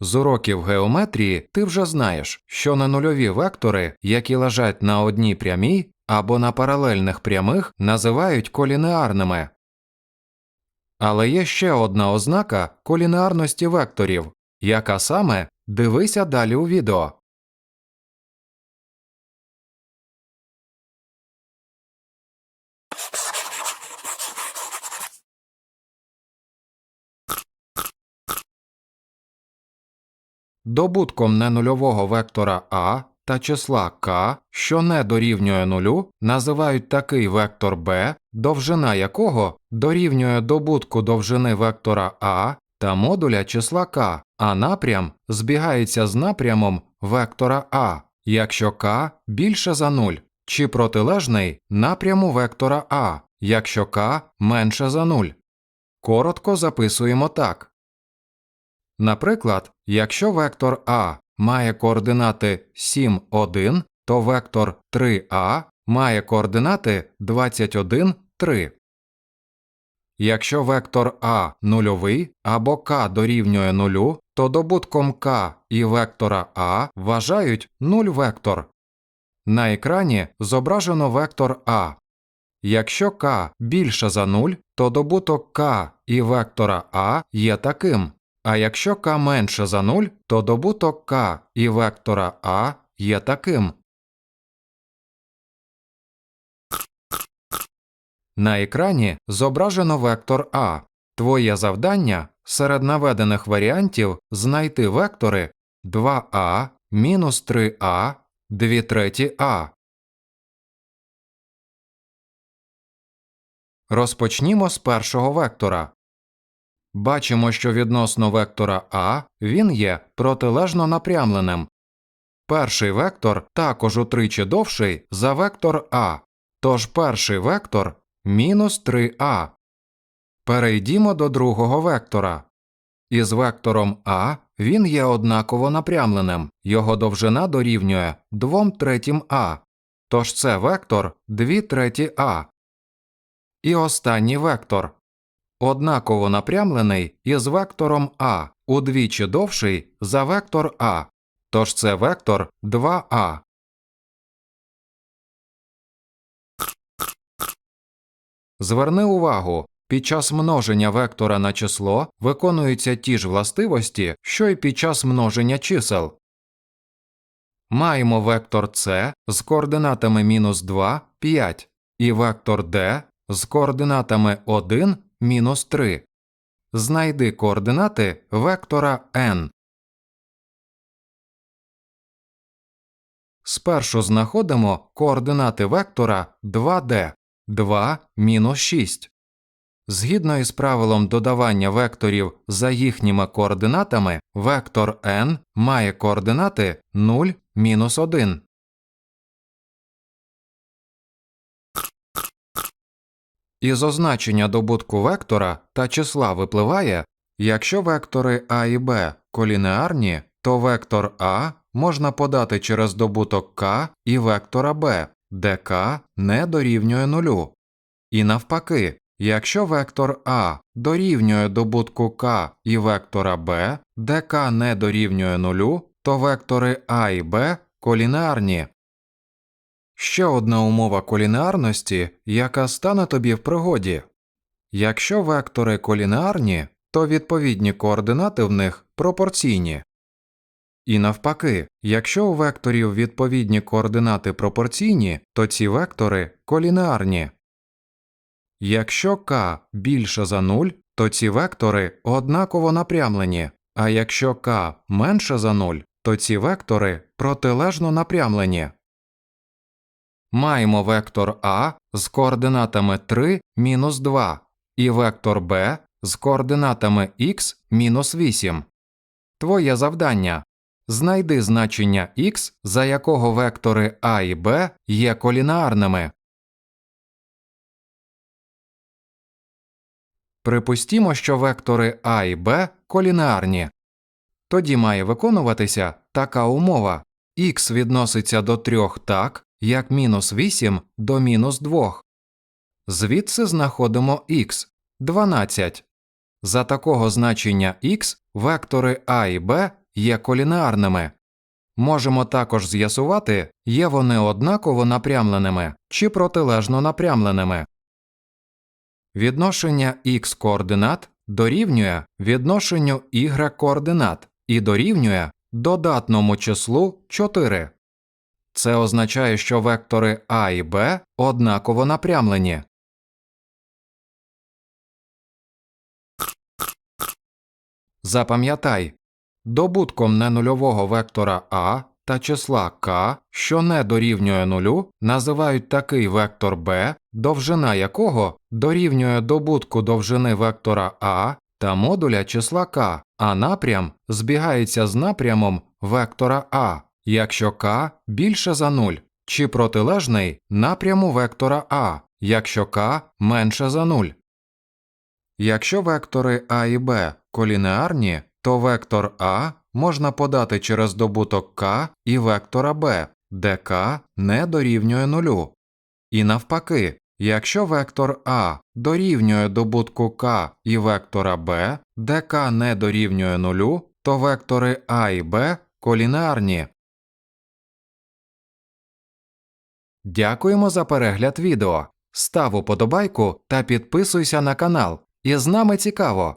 З уроків геометрії ти вже знаєш, що на нульові вектори, які лежать на одній прямій або на паралельних прямих, називають колінеарними. Але є ще одна ознака колінеарності векторів, яка саме дивися далі у відео. Добутком ненульового вектора А та числа k, що не дорівнює нулю, називають такий вектор b, довжина якого дорівнює добутку довжини вектора А та модуля числа k, а напрям збігається з напрямом вектора А, якщо k більше за 0, чи протилежний напряму вектора А, якщо k менше за 0. Коротко записуємо так. Наприклад, якщо вектор А має координати 7, 1, то вектор 3а має координати 21, 3. Якщо вектор А нульовий або k дорівнює нулю, то добутком k і вектора А вважають 0 вектор. На екрані зображено вектор А. Якщо k більше за 0, то добуток k і вектора А є таким. А якщо k менше за 0, то добуток k і вектора А є таким. На екрані зображено вектор А. Твоє завдання серед наведених варіантів знайти вектори 2а, мінус 3а, 2 треті а. Розпочнімо з першого вектора. Бачимо, що відносно вектора А він є протилежно напрямленим. Перший вектор також утричі довший за вектор А, тож перший вектор мінус 3а. Перейдімо до другого вектора. Із вектором А він є однаково напрямленим, його довжина дорівнює 2 третім А, тож це вектор 2 треті А. І останній вектор однаково напрямлений із вектором А удвічі довший за вектор А, тож це вектор 2а. Зверни увагу, під час множення вектора на число виконуються ті ж властивості, що й під час множення чисел. Маємо вектор С з координатами мінус 2, 5 і вектор d з координатами 1, мінус 3. Знайди координати вектора n. Спершу знаходимо координати вектора 2d 2 мінус 6. Згідно із правилом додавання векторів за їхніми координатами, вектор n має координати 0, мінус 1. Із означення добутку вектора та числа випливає, якщо вектори а і b колінеарні, то вектор а можна подати через добуток k і вектора b, де k не дорівнює нулю. І навпаки, якщо вектор а дорівнює добутку k і вектора b, де k не дорівнює нулю, то вектори а і b колінеарні. Ще одна умова колінеарності, яка стане тобі в пригоді. Якщо вектори колінеарні, то відповідні координати в них пропорційні. І навпаки, якщо у векторів відповідні координати пропорційні, то ці вектори колінеарні. Якщо k більше за 0, то ці вектори однаково напрямлені, а якщо k менше за 0, то ці вектори протилежно напрямлені. Маємо вектор А з координатами 3 мінус 2 і вектор Б з координатами х мінус 8. Твоє завдання знайди значення х, за якого вектори А і Б є колінеарними. Припустімо, що вектори А і Б колінеарні. Тоді має виконуватися така умова х відноситься до 3 так, як мінус 8 до мінус 2. Звідси знаходимо х 12. За такого значення х вектори а і b є колінеарними. Можемо також з'ясувати, є вони однаково напрямленими чи протилежно напрямленими. Відношення х координат дорівнює відношенню y координат і дорівнює додатному числу 4. Це означає, що вектори а і b однаково напрямлені. Запам'ятай, добутком ненульового вектора а та числа k, що не дорівнює нулю, називають такий вектор b, довжина якого дорівнює добутку довжини вектора а та модуля числа k, а напрям збігається з напрямом вектора а, якщо k більше за 0, чи протилежний напряму вектора а, якщо k менше за 0. Якщо вектори а і b колінеарні, то вектор а можна подати через добуток k і вектора b, де k не дорівнює нулю. І навпаки, якщо вектор а дорівнює добутку k і вектора b, де k не дорівнює нулю, то вектори а і b колінеарні. Дякуємо за перегляд відео. Став уподобайку та підписуйся на канал. І з нами цікаво.